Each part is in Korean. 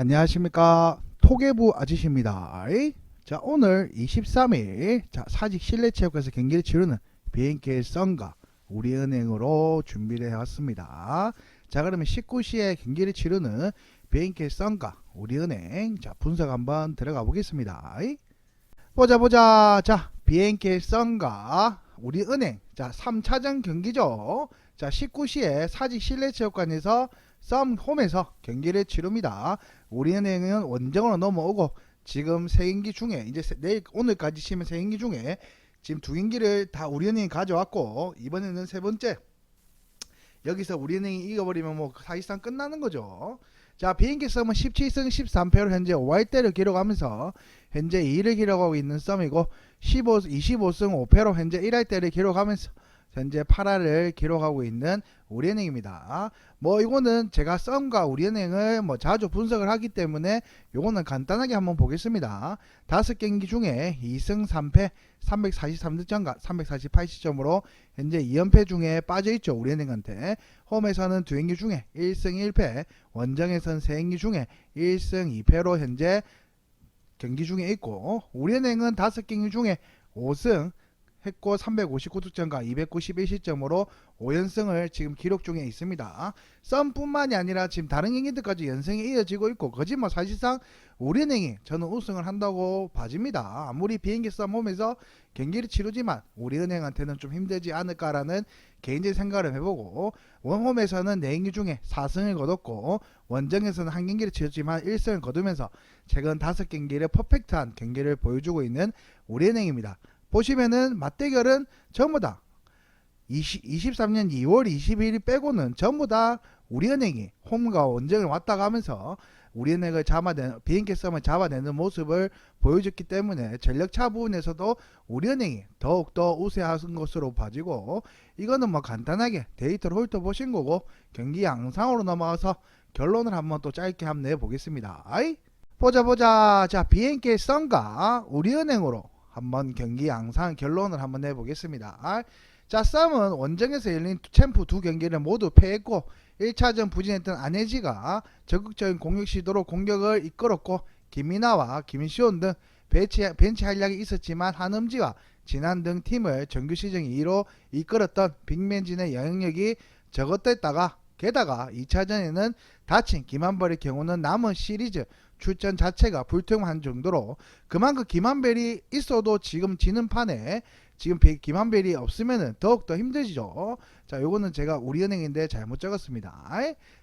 안녕하십니까? 토개부 아저씨입니다. 자 오늘 23일 자 사직 실내체육관에서 경기를 치르는 BNK 썬가 우리은행으로 준비를 해왔습니다. 자 그러면 19시에 경기를 치르는 BNK 썬가 우리은행 자 분석 한번 들어가 보겠습니다. 보자 보자. 자 BNK 썬가 우리은행 자 3차전 경기죠. 자 19시에 사직 실내체육관에서 썸 홈에서 경기를 치릅니다. 우리은행은 원정으로 넘어오고 지금 세 경기 중에 이제 세- 내일 오늘까지 치면 세 경기 중에 지금 두 경기를 다 우리은행이 가져왔고 이번에는 세 번째 여기서 우리은행이 이겨버리면 뭐 사실상 끝나는 거죠. 자 비행기 썸은 17승 13패로 현재 5할대를 기록하면서 현재 2위를 기록하고 있는 썸이고 15, 25승 5패로 현재 1할대를 기록하면서 현재 8할을 기록하고 있는 우리은행입니다. 뭐 이거는 제가 썸과 우리은행을 뭐 자주 분석을 하기 때문에 요거는 간단하게 한번 보겠습니다. 다섯 경기 중에 2승 3패 343득점과 348시점으로 현재 2연패 중에 빠져 있죠. 우리은행한테. 홈에서는 두 경기 중에 1승 1패, 원정에서는 세 경기 중에 1승 2패로 현재 경기 중에 있고 우리은행은 다섯 경기 중에 5승 했고 359득점과 291시점으로 5연승을 지금 기록 중에 있습니다. 썸뿐만이 아니라 지금 다른 경기들까지 연승이 이어지고 있고 거짓 뭐 사실상 우리은행이 저는 우승을 한다고 봐집니다. 아무리 비행기 썸 홈에서 경기를 치르지만 우리은행한테는 좀 힘들지 않을까라는 개인적인 생각을 해보고 원홈에서는 4경기 중에 4승을 거뒀고 원정에서는 한 경기를 치렀지만 1승을 거두면서 최근 5경기를 퍼펙트한 경기를 보여주고 있는 우리은행입니다. 보시면은 맞대결은 전부 다 20, 23년 2월 21일 빼고는 전부 다 우리은행이 홈과 원정을 왔다 가면서 우리은행을 잡아내는 비행기 썸을 잡아내는 모습을 보여줬기 때문에 전력차 부분에서도 우리은행이 더욱더 우세한 것으로 봐지고 이거는 뭐 간단하게 데이터를 훑어보신 거고 경기 양상으로 넘어가서 결론을 한번 또 짧게 한번 내보겠습니다. 아이? 보자 보자 자 비행기 썸과 우리은행으로 한번 경기 양상 결론을 한번 내보겠습니다. 자 썸은 원정에서 열린 챔프 두 경기를 모두 패했고 1차전 부진했던 안혜지가 적극적인 공격 시도로 공격을 이끌었고 김민아와 김시온 등 벤치, 벤치 활약이 있었지만 한음지와 진한 등 팀을 정규 시즌 2위로 이끌었던 빅맨진의 영향력이 적었다가 게다가 2차전에는 다친 김한벌의 경우는 남은 시리즈 출전 자체가 불투명한 정도로 그만큼 김한별이 있어도 지금 지는 판에 지금 비- 김한별이 없으면은 더욱더 힘들죠. 자, 요거는 제가 우리은행인데 잘못 적었습니다.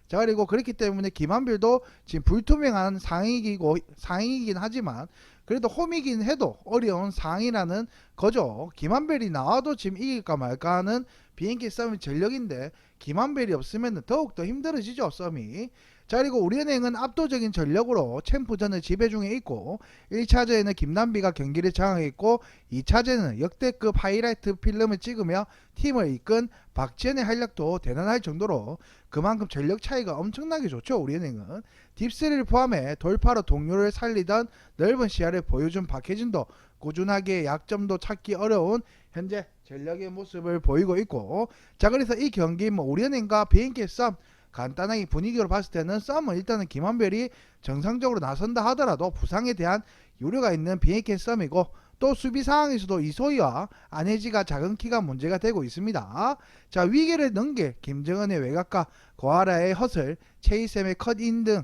자, 그리고 그렇기 때문에 김한별도 지금 불투명한 상위이고 상위이긴 하지만 그래도 홈이긴 해도 어려운 상이라는 거죠. 김한별이 나와도 지금 이길까 말까 하는 비행기 싸움이 전력인데 김한별이 없으면 더욱더 힘들어지죠 썸이 자 그리고 우리은행은 압도적인 전력으로 챔프전을 지배 중에 있고 1차전에는 김남비가 경기를 장악했고 2차전에는 역대급 하이라이트 필름을 찍으며 팀을 이끈 박지현의 활약도 대단할 정도로 그만큼 전력 차이가 엄청나게 좋죠 우리은행은. 딥스리를 포함해 돌파로 동료를 살리던 넓은 시야를 보여준 박혜진도 꾸준하게 약점도 찾기 어려운 현재 전력의 모습을 보이고 있고 자 그래서 이 경기 뭐 우리은행과 비행기 싸움 간단하게 분위기로 봤을 때는 썸은 일단은 김한별이 정상적으로 나선다 하더라도 부상에 대한 유료가 있는 비행기 썸이고 또 수비 상황에서도 이소희와 안혜지가 작은 키가 문제가 되고 있습니다. 자 위기를 넘길 김정은의 외곽과 고아라의 허슬, 체이샘의 컷인 등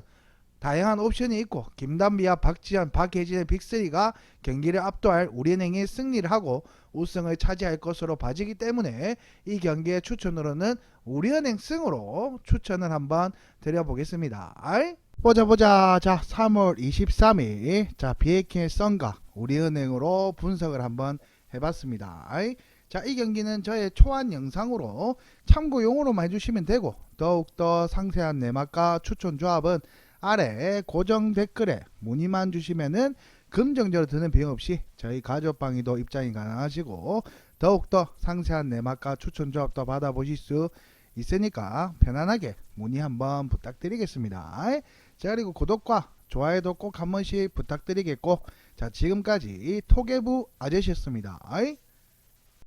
다양한 옵션이 있고 김단비와 박지현, 박혜진의 빅3가 경기를 압도할 우리은행이 승리를 하고 우승을 차지할 것으로 봐지기 때문에 이 경기의 추천으로는 우리은행 승으로 추천을 한번 드려보겠습니다. 아이? 보자 보자 자 3월 23일 자 비에킹의 썬가 우리은행으로 분석을 한번 해봤습니다. 아이? 자 이 경기는 저의 초안 영상으로 참고용으로만 해주시면 되고 더욱더 상세한 내막과 추천 조합은 아래 고정 댓글에 문의만 주시면은 금정적으로 드는 비용 없이 저희 가족방위도 입장이 가능하시고 더욱더 상세한 내막과 추천 조합도 받아보실 수 있으니까 편안하게 문의 한번 부탁드리겠습니다. 자 그리고 구독과 좋아요도 꼭 한 번씩 부탁드리겠고 자 지금까지 토개부 아저씨였습니다.